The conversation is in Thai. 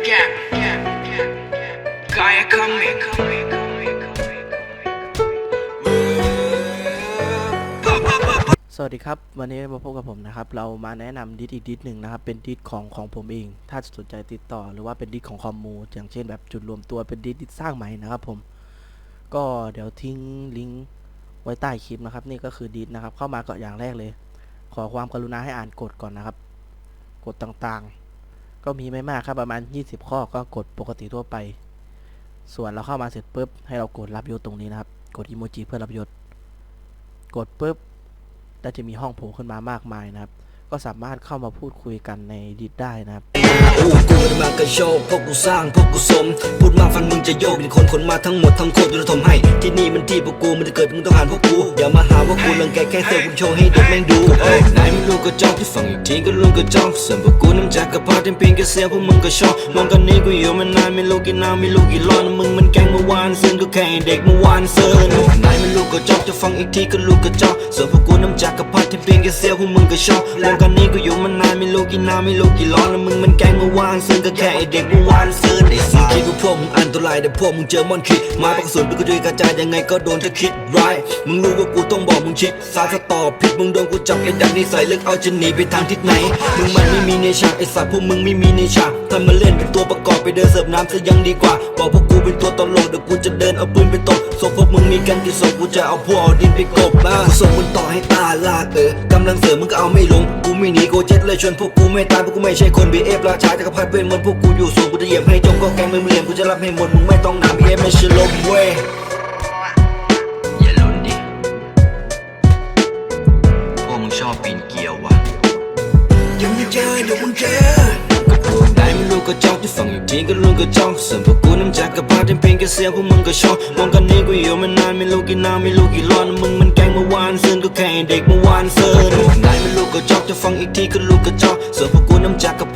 สวัสดีครับ วันนี้มาพบกับผมนะครับ เรามาแนะนำดิสอีกดิสหนึ่งนะครับ เป็นดิสของของผมเอง ถ้าสนใจติดต่อหรือว่าเป็นดิสของคอมมู อย่างเช่นแบบจุดรวมตัวเป็นดิสที่สร้างใหม่นะครับผม ก็เดี๋ยวทิ้งลิงก์ไว้ใต้คลิปนะครับ นี่ก็คือดิสนะครับ เข้ามาก็อย่างแรกเลย ขอความกรุณาให้อ่านกฎก่อนนะครับ กฎต่างๆ ก็มีไม่มากครับประมาณ 20 ข้อก็กดปกติทั่วไป ส่วนเราเข้ามาเสร็จปุ๊บให้เรากดรับยศตรงนี้นะครับ กดอีโมจิเพื่อรับยศ กดปุ๊บก็จะมีห้องโผล่ขึ้นมามากมายนะครับ ก็สามารถเข้ามาพูดคุยกันในดิสได้นะครับกูกูไม่ได้มากระโชกพวกกูสร้างพวกกูสม พูดมาฟังมึงจะโยกเป็นคนคนมาทั้งหมดทั้งโคตรยุทธมให้ ที่นี่มันที่พวกกูมันจะเกิดมึงต้องหันพวกกูอย่ามาหาว่ากูรังแกแค่เสือกกูโชว์ให้เด็กแม่งดูเอ้ยไหนไม่รู้ก็จ้องที่ฟังอีกทีก็รู้ก็จ้องส่วนพวกกูน้ำจากกระเพาะเต็มเพียงแค่เสียงพวกมึงก็ชอบมองกันนี้กูอยู่มานานไม่รู้กี่นานไม่รู้กี่ร้อนมึงมันแกงเมื่อวานซึ่งก็แค่เด็กเมื่อวานเซิร์นไหนไม่รู้ ก็จ้องจะฟังอีกทีก็รู้ก็จ้องส่วนพวกกูน้ำจากกระเพาะเต็มเพียงแค่เสียงพวกมึงก็ชอบมองกันนี้กูอยู่มานานไม่รู้กี่นานไม่รู้กี่ร้อนแล้วมึงมันแกล้งเมื่อวานซึ่งก็แค่เด็กเมื่อวานเซิร์นไอ้สิ่งที่กูพวกมึงอันตรายแต่พวกมึงเจอมอนคิดไมาปากกระสุนไปกูด้วยกระจายยังไงก็โดนจะคิดร้ายมึงรู้ว่ากูต้องบอกมึงชิดสายสตอผิดมึงโดนกูจับไอ้ดักนิสัยเลิกเอาจะหนีไปทางทิศไหนมึงมันไม่มี ในฉากไอสัตว์พวกมึงไม่มีในฉากถ้ามาเล่นเป็นตัวประกอบไปเดินเสิร์ฟน้ำจะยังดีกว่า บอกพวกกูเป็นตัวตลกเดี๋ยวกูจะเดินเอาปืนไปตบศพพวกมึงมีกันกี่ศพกูจะเอาพวกเอาดินไปกบมากูส่งมึงต่อให้ตาลากเออกำลังเสริมมึงก็เอาไม่ลง กูไม่หนีโกเจ็ดเลยชวนพวกกูไม่ตายพวกกูไม่ใช่คนบีเอฟราชาจักรพรรดิเวทมนพวกกูอยู่สูงกูจะเหยียบให้จมก็แกงมึงเหลี่ยมกูจะรับให้หมดมึงไม่ต้องหนามบีเอฟไม่ใช่ลมเว้ยอย่าหล่นดิพวกมึงชอบปีนเกียววะ ยังไม่เจอเดี๋ยวมึงเจอก็พวกไหนไม่รู้ก็จ้องที่ฟังอยู่ทีก็รู้ก็จ้องส่วนพวกกูน้ำจากกระเพาะเต็มเพียงแค่เสียงพวกมึงก็ชอบมองกันนี้กูอยู่มานานไม่รู้กี่นานไม่รู้กี่ร้อนมึงมันแกล้งเมื่อวานซึ่งก็แค่เด็กเมื่อวานเซิร์นไหนไม่รู้ก็จ้องจะฟังอีกทีก็รู้ก็จ้องส่วนพวกกูน้ำจากกระ